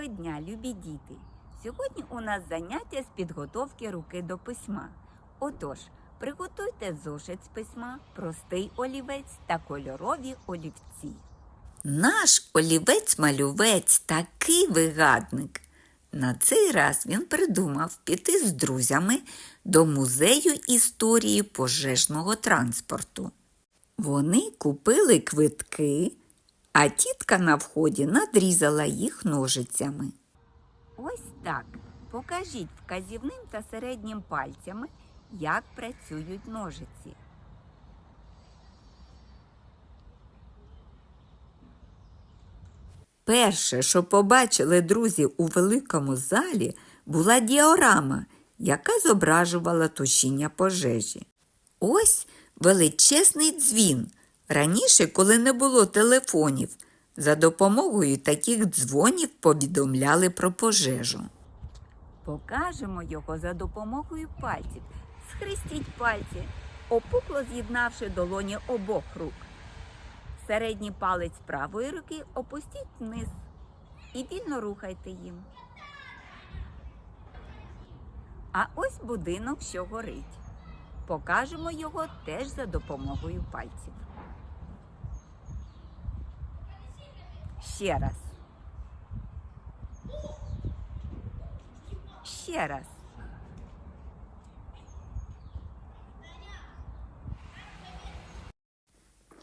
Доброго дня, любі діти! Сьогодні у нас заняття з підготовки руки до письма. Отож, приготуйте зошит з письма, простий олівець та кольорові олівці. Наш олівець-малювець такий вигадник. На цей раз він придумав піти з друзями до музею історії пожежного транспорту. Вони купили квитки, а тітка на вході надрізала їх ножицями. Ось так. Покажіть вказівним та середнім пальцями, як працюють ножиці. Перше, що побачили друзі у великому залі, була діорама, яка зображувала тушіння пожежі. Ось величезний дзвін. Раніше, коли не було телефонів, за допомогою таких дзвонів повідомляли про пожежу. Покажемо його за допомогою пальців. Схрестіть пальці, опукло з'єднавши долоні обох рук. Середній палець правої руки опустіть вниз і вільно рухайте їм. А ось будинок, що горить. Покажемо його теж за допомогою пальців. Ще раз. Ще раз.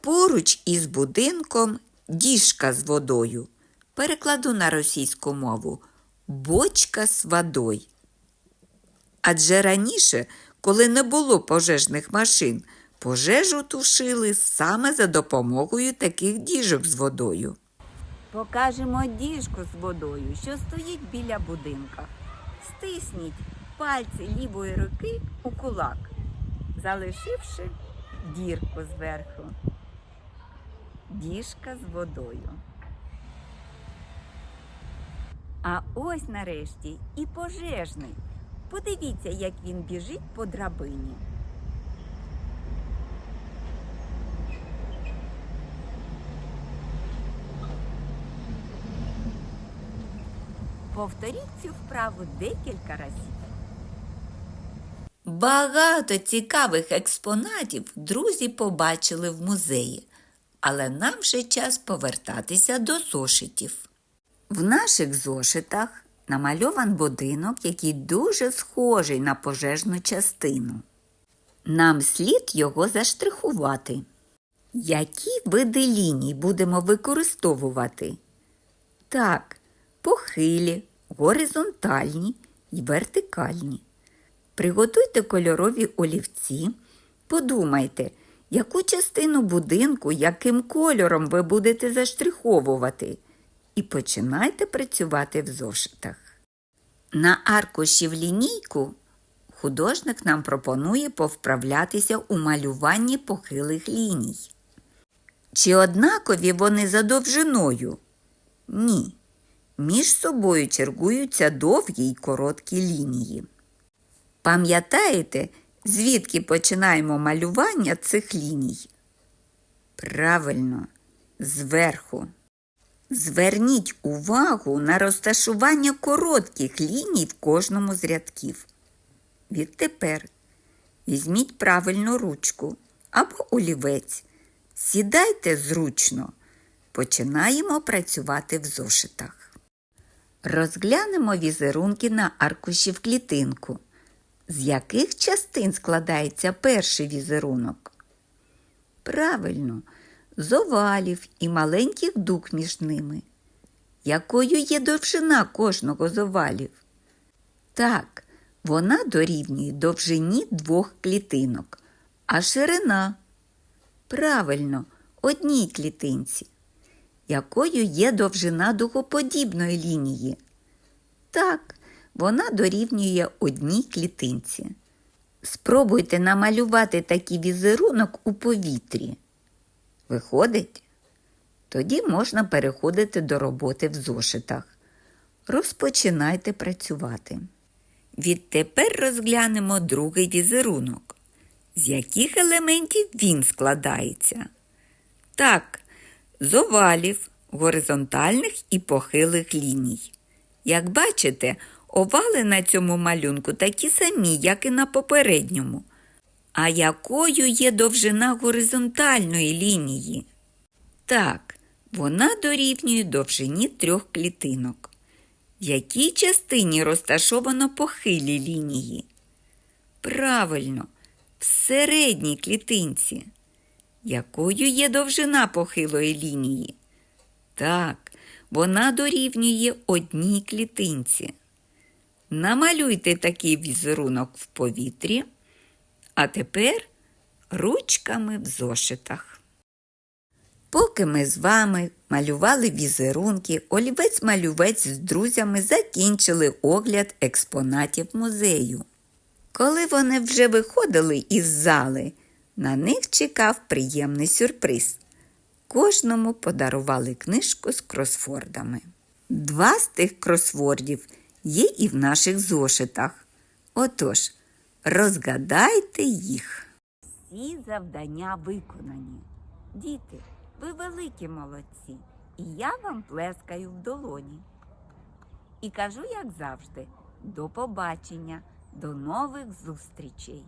Поруч із будинком діжка з водою. Перекладу на російську мову бочка з водою. Адже раніше, коли не було пожежних машин, пожежу тушили саме за допомогою таких діжок з водою. Покажемо діжку з водою, що стоїть біля будинка. Стисніть пальці лівої руки у кулак, залишивши дірку зверху. Діжка з водою. А ось нарешті і пожежний. Подивіться, як він біжить по драбині. Повторіть цю вправу декілька разів. Багато цікавих експонатів друзі побачили в музеї, але нам вже час повертатися до зошитів. В наших зошитах намальован будинок, який дуже схожий на пожежну частину. Нам слід його заштрихувати. Які види ліній будемо використовувати? Так, похилі, горизонтальні і вертикальні. Приготуйте кольорові олівці, подумайте, яку частину будинку, яким кольором ви будете заштриховувати, і починайте працювати в зошитах. На аркуші в лінійку художник нам пропонує повправлятися у малюванні похилих ліній. Чи однакові вони за довжиною? Ні. Між собою чергуються довгі й короткі лінії. Пам'ятаєте, звідки починаємо малювання цих ліній? Правильно, зверху. Зверніть увагу на розташування коротких ліній в кожному з рядків. Відтепер візьміть правильну ручку або олівець. Сідайте зручно. Починаємо працювати в зошитах. Розглянемо візерунки на аркуші в клітинку. З яких частин складається перший візерунок? Правильно, з овалів і маленьких дуг між ними. Якою є довжина кожного з овалів? Так, вона дорівнює довжині двох клітинок, а ширина. Правильно, одній клітинці. Якою є довжина дугоподібної лінії? Так, вона дорівнює одній клітинці. Спробуйте намалювати такий візерунок у повітрі. Виходить? Тоді можна переходити до роботи в зошитах. Розпочинайте працювати. Відтепер розглянемо другий візерунок. З яких елементів він складається? Так, з овалів, горизонтальних і похилих ліній. Як бачите, овали на цьому малюнку такі самі, як і на попередньому. А якою є довжина горизонтальної лінії? Так, вона дорівнює довжині трьох клітинок. В якій частині розташовано похилі лінії? Правильно, в середній клітинці. Якою є довжина похилої лінії? Так, вона дорівнює одній клітинці. Намалюйте такий візерунок в повітрі, а тепер ручками в зошитах. Поки ми з вами малювали візерунки, олівець-малювець з друзями закінчили огляд експонатів музею. Коли вони вже виходили із зали, на них чекав приємний сюрприз. Кожному подарували книжку з кросфордами. Два з тих кросвордів є і в наших зошитах. Отож, розгадайте їх. Всі завдання виконані. Діти, ви великі молодці, і я вам плескаю в долоні. І кажу, як завжди, до побачення, до нових зустрічей.